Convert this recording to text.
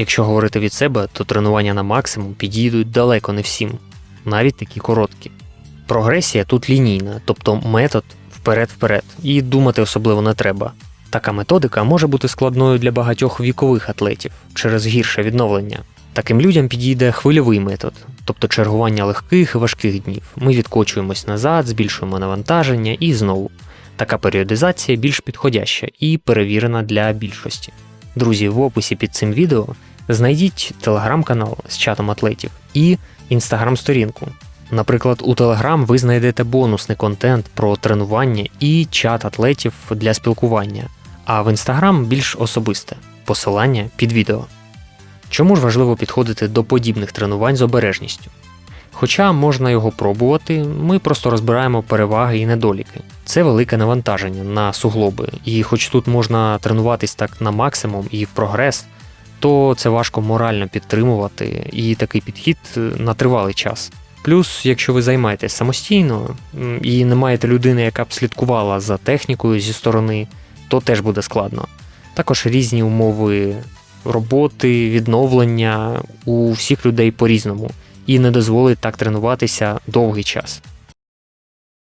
Якщо говорити від себе, то тренування на максимум підійдуть далеко не всім, навіть такі короткі. Прогресія тут лінійна, тобто метод вперед-вперед, і думати особливо не треба. Така методика може бути складною для багатьох вікових атлетів через гірше відновлення. Таким людям підійде хвильовий метод, тобто чергування легких і важких днів. Ми відкочуємось назад, збільшуємо навантаження і знову. Така періодизація більш підходяща і перевірена для більшості. Друзі, в описі під цим відео знайдіть телеграм-канал з чатом атлетів і інстаграм-сторінку. Наприклад, у Telegram ви знайдете бонусний контент про тренування і чат атлетів для спілкування, а в Instagram більш особисте посилання під відео. Чому ж важливо підходити до подібних тренувань з обережністю? Хоча можна його пробувати, ми просто розбираємо переваги і недоліки. Це велике навантаження на суглоби, і хоч тут можна тренуватись так на максимум і в прогрес, то це важко морально підтримувати і такий підхід е, на тривалий час. Плюс, якщо ви займаєтесь самостійно і не маєте людини, яка б слідкувала за технікою зі сторони, то теж буде складно. Також різні умови роботи, відновлення у всіх людей по-різному і не дозволить так тренуватися довгий час.